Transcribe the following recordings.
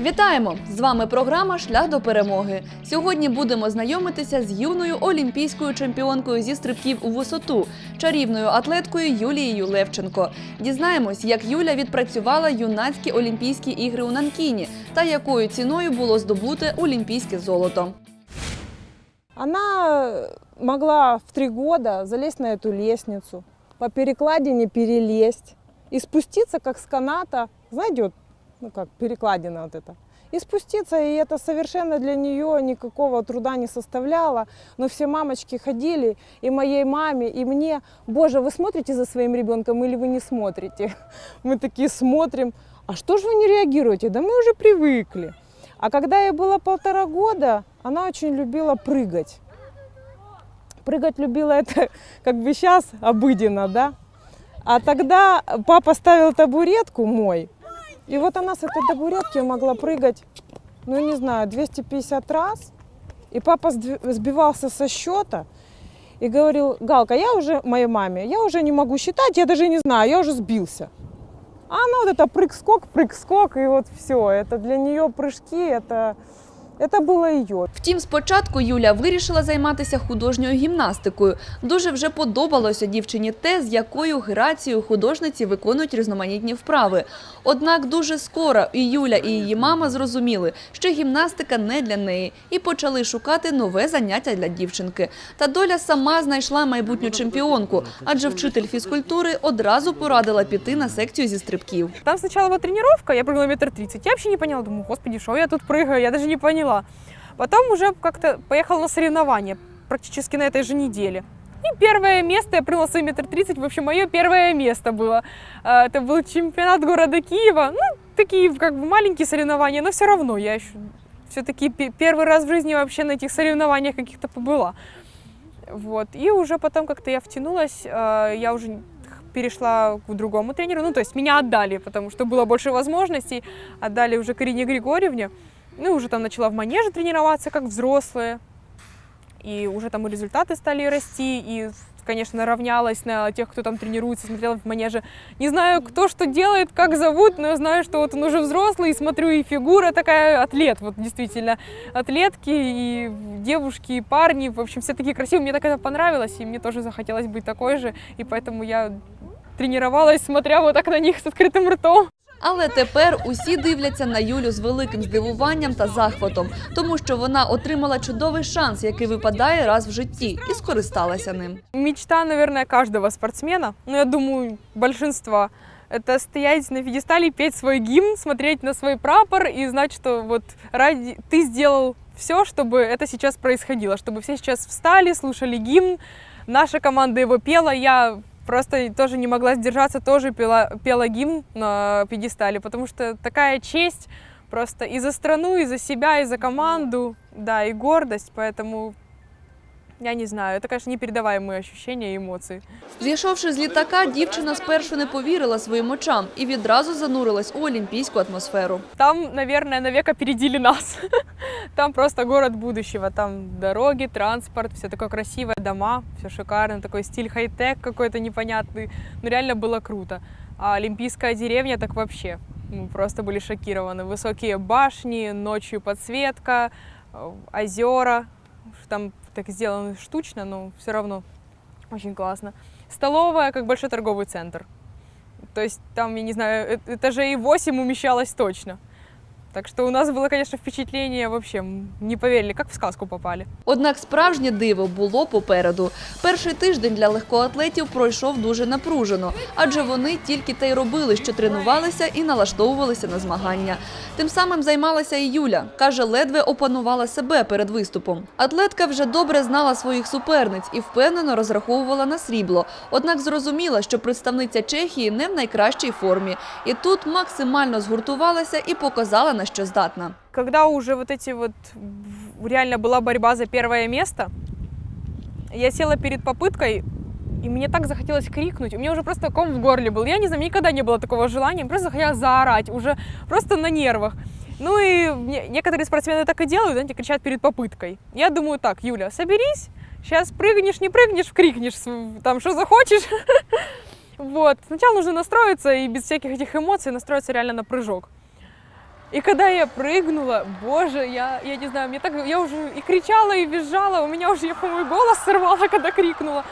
Вітаємо! З вами програма Шлях до перемоги. Сьогодні будемо знайомитися з юною олімпійською чемпіонкою зі стрибків у висоту, чарівною атлеткою Юлією Левченко. Дізнаємось, як Юля відпрацювала юнацькі Олімпійські ігри у Нанкіні та якою ціною було здобуте олімпійське золото. Она могла в три года залезть на эту лестницу, по перекладине перелезть и спуститься как с каната, знаете, вот, ну как перекладина вот это, и спуститься, и это совершенно для нее никакого труда не составляло. Но все мамочки ходили, и моей маме, и мне, боже, вы смотрите за своим ребенком или вы не смотрите? Мы такие смотрим, а что же вы не реагируете? Да мы уже привыкли. А когда ей было полтора года, она очень любила прыгать. Прыгать любила это как бы сейчас обыденно, да? А тогда папа ставил табуретку мой, и вот она с этой табуретки могла прыгать, ну, не знаю, 250 раз. И папа сдви- сбивался со счета и говорил, Галка, я уже, моей маме, я уже не могу считать, я даже не знаю, я уже сбился. А она вот это прыг-скок, прыг-скок, и вот все. Это для нее прыжки, это, это было ее. Втім, спочатку Юля вирішила займатися художньою гімнастикою. Дуже вже подобалося дівчині те, з якою грацією художниці виконують різноманітні вправи. Однак дуже скоро і Юля, і її мама зрозуміли, що гімнастика не для неї, і почали шукати нове заняття для дівчинки. Та доля сама знайшла майбутню чемпіонку, адже вчитель фізкультури одразу порадила піти на секцію зі стрибків. Там сначала вот тренировка, я прыгнула метр тридцать. Я вообще не поняла, думаю, господи, что я тут прыгаю, я даже не поняла. Потом уже как-то поехала на соревнования практически на этой же неделе. И первое место, я прыгнула свой метр тридцать, в общем, мое первое место было. А, Это был чемпионат города Киева, ну, такие как бы маленькие соревнования, но все равно я еще все-таки первый раз в жизни вообще на этих соревнованиях каких-то побыла. Вот. И уже потом как-то я втянулась, э, я уже перешла к другому тренеру, ну, то есть меня отдали, потому что было больше возможностей, отдали уже Карине Григорьевне, ну, уже там начала в манеже тренироваться, как взрослая, и уже там и результаты стали расти, и, конечно, равнялась на тех, кто там тренируется, смотрела в манеже. Не знаю, кто что делает, как зовут, но я знаю, что вот он уже взрослый, и смотрю, и фигура такая, атлет, вот действительно, атлетки, и девушки, и парни, в общем, все такие красивые, мне так это понравилось, и мне тоже захотелось быть такой же, и поэтому я тренировалась, смотря вот так на них с открытым ртом. Але тепер усі дивляться на Юлю з великим здивуванням та захватом, тому що вона отримала чудовий шанс, який випадає раз в житті, і скористалася ним. Мечта, наверное, каждого спортсмена, ну, я думаю, большинства, это стоять на пьедестале, петь свой гимн, смотреть на свой прапор и знать, что вот ради ты сделал все, чтобы это сейчас происходило, чтобы все сейчас встали, слушали гимн, наша команда его пела, я просто тоже не могла сдержаться, тоже пела, пела гимн на пьедестале, потому что такая честь просто и за страну, и за себя, и за команду, да, и гордость, поэтому я не знаю, это, конечно, непередаваемые ощущения и эмоции. Зійшовши з літака, дівчина спершу не повірила своїм очам і відразу занурилась у олімпійську атмосферу. Там, наверное, навек опередили нас. Там просто город будущего. Там дороги, транспорт, все такое красивое, дома, все шикарно, такой стиль хай-тек какой-то непонятный. Ну, реально было круто. А Олимпийская деревня так вообще. Мы просто были шокированы. Высокие башни, ночью подсветка, э, озера. Там так сделано штучно, но все равно очень классно. Столовая, как большой торговый центр. То есть там, я не знаю, э- этажей 8 умещалось точно. Так что у нас было, конечно, впечатление вообще, м, не поверили, как в сказку попали. Однак справжнє диво було попереду. Перший тиждень для легкоатлетів пройшов дуже напружено, адже вони тільки те й робили, що тренувалися і налаштовувалися на змагання. Тим самим займалася і Юля. Каже, ледве опанувала себе перед виступом. Атлетка вже добре знала своїх суперниць і впевнено розраховувала на срібло. Однак зрозуміла, що представниця Чехії не в найкращій формі. І тут максимально згуртувалася і показала, на що здатна. Когда уже вот эти вот реально была борьба за первое место, я села перед попыткой, и мне так захотелось крикнуть. У меня уже просто ком в горле был. Я не знаю, никогда не было такого желания. Просто захотелось заорать, уже просто на нервах. Ну и не- некоторые спортсмены так и делают, знаете, кричат перед попыткой. Я думаю так, Юля, соберись, сейчас прыгнешь, не прыгнешь, крикнешь, там, что захочешь. Вот. Сначала нужно настроиться и без всяких этих эмоций настроиться реально на прыжок. И когда я прыгнула, боже, я, я не знаю, мне так, я уже и кричала, и визжала, у меня уже, я, по-моему, голос сорвала, когда крикнула.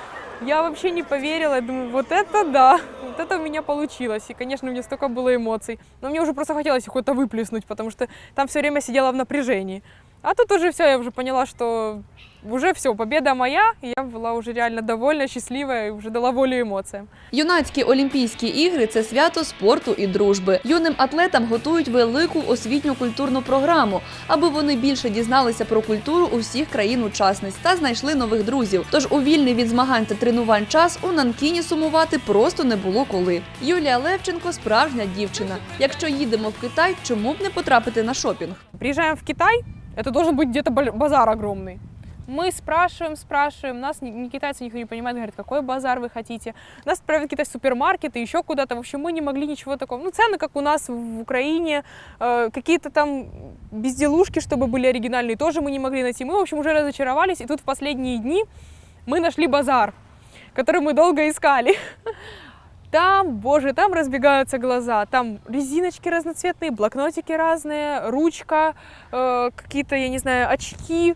Я вообще не поверила, я думаю, вот это да, вот это у меня получилось. И, конечно, у меня столько было эмоций. Но мне уже просто хотелось их куда-то выплеснуть, потому что там все время сидела в напряжении. А тут уже все, я уже поняла, что уже все, победа моя, и я была уже реально довольна, счастливая, и уже дала волю эмоциям. Юнацькі Олімпійські ігри це свято спорту і дружби. Юним атлетам готують велику освітню культурну програму, аби вони більше дізналися про культуру усіх країн-учасниць та знайшли нових друзів. Тож у вільний від змагань та тренувань час у Нанкіні сумувати просто не було коли. Юлія Левченко справжня дівчина. Якщо їдемо в Китай, чому б не потрапити на шопінг? Приезжаем в Китай, это должен быть где-то бал- базар огромный. Мы спрашиваем, спрашиваем, нас ни, ни китайцы никто не понимает, говорят, какой базар вы хотите. Нас отправят в какие-то супермаркеты, еще куда-то. В общем, мы не могли ничего такого. Ну, цены, как у нас в Украине, э, какие-то там безделушки, чтобы были оригинальные, тоже мы не могли найти. Мы, в общем, уже разочаровались, и тут в последние дни мы нашли базар, который мы долго искали. Там, боже, там разбегаются глаза. Там резиночки разноцветные, блокнотики разные, ручка, э, какие-то, я не знаю, очки,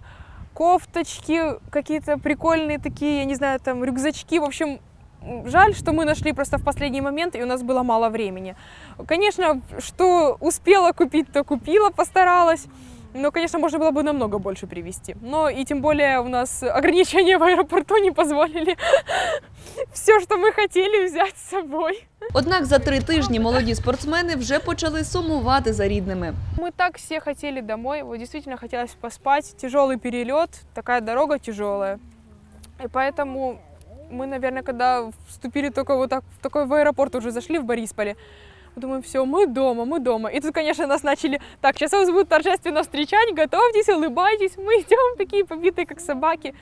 кофточки, какие-то прикольные такие, я не знаю, там рюкзачки. В общем, м, жаль, что мы нашли просто в последний момент, и у нас было мало времени. Конечно, что успела купить, то купила, постаралась. Но, конечно, можно было бы намного больше привезти. Но и тем более у нас ограничения в аэропорту не позволили все, что мы хотели взять с собой. Однак за три тижні молоді спортсмени вже почали сумувати за рідними. Мы так все хотели домой, вот действительно хотелось поспать. Тяжелый перелет, такая дорога тяжелая. И поэтому мы, наверное, когда вступили только вот так в такой в аэропорт, уже зашли в Борисполе, мы думаем, все, мы дома, мы дома. И тут, конечно, нас начали, так, сейчас вас будут торжественно встречать, готовьтесь, улыбайтесь, мы идем такие побитые, как собаки.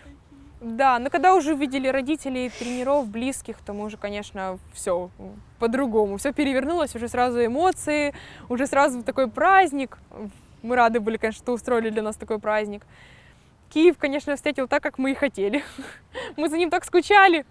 Да, но когда уже увидели родителей, тренеров, близких, то мы уже, конечно, все по-другому. Все перевернулось, уже сразу эмоции, уже сразу такой праздник. Мы рады были, конечно, что устроили для нас такой праздник. Киев, конечно, встретил так, как мы и хотели. Мы за ним так скучали,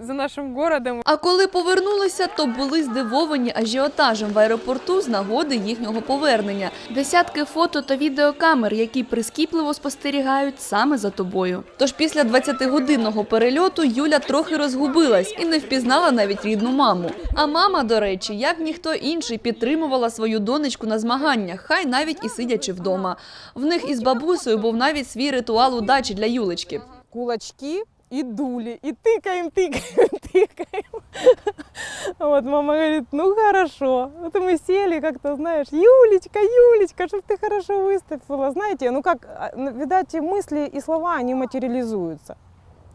за нашим городом. А коли повернулися, то були здивовані ажіотажем в аеропорту з нагоди їхнього повернення. Десятки фото та відеокамер, які прискіпливо спостерігають саме за тобою. Тож після 20-годинного перельоту Юля трохи розгубилась і не впізнала навіть рідну маму. А мама, до речі, як ніхто інший, підтримувала свою донечку на змаганнях, хай навіть і сидячи вдома. В них із бабусею був навіть свій ритуал удачі для Юлечки. Кулачки и дули, и тыкаем, тыкаем, тыкаем. Вот мама говорит, ну хорошо. Вот мы сели как-то, знаешь, Юлечка, Юлечка, чтобы ты хорошо выступила. Знаете, ну как, а, видать, мысли и слова, они материализуются.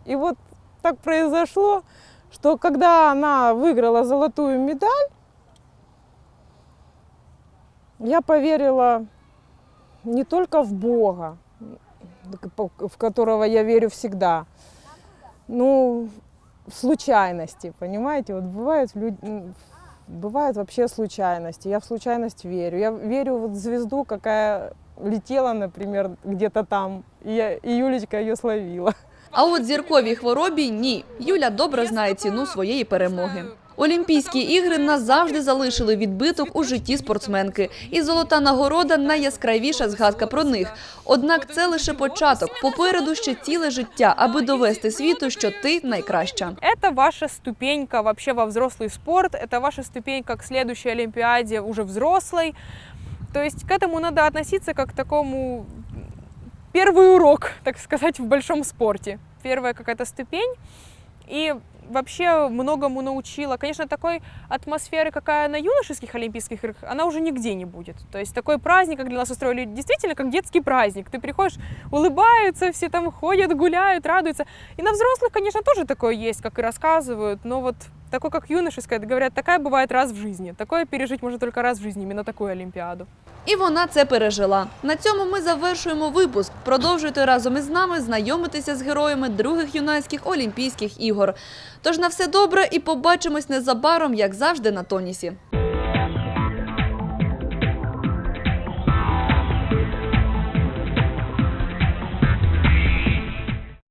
И вот так произошло, что когда она выиграла золотую медаль, я поверила не только в Бога, в которого я верю всегда, ну, случайности, понимаете? Вот бывают люди, бывают вообще случайности. Я в случайность верю. Я верю вот в звезду, какая летела, например, где-то там, и, я, и Юлечка ее словила. А от зірковій хворобі ні. Юля добре знає ціну своєї перемоги. Олімпійські ігри назавжди залишили відбиток у житті спортсменки, і золота нагорода найяскравіша згадка про них. Однак це лише початок. Попереду ще ціле життя, аби довести світу, що ти найкраща. Это ваша ступенька вообще во взрослый спорт, это ваша ступенька к следующей Олимпиаде уже взрослой. То есть к этому надо относиться как к такому первый урок, так сказать, в большом спорте. Первая какая-то ступень. И вообще многому научила. Конечно, такой атмосферы, какая на юношеских Олимпийских играх, она уже нигде не будет. То есть такой праздник, как для нас устроили, действительно как детский праздник. Ты приходишь, улыбаются, все там ходят, гуляют, радуются. И на взрослых, конечно, тоже такое есть, как и рассказывают, но вот такой, как юношеская, говорят, такая бывает раз в жизни. Такое пережить можно только раз в жизни, именно такую Олимпиаду. І вона це пережила. На цьому ми завершуємо випуск. Продовжуйте разом із нами знайомитися з героями других юнацьких Олімпійських ігор. Тож на все добре і побачимось незабаром, як завжди, на тонісі.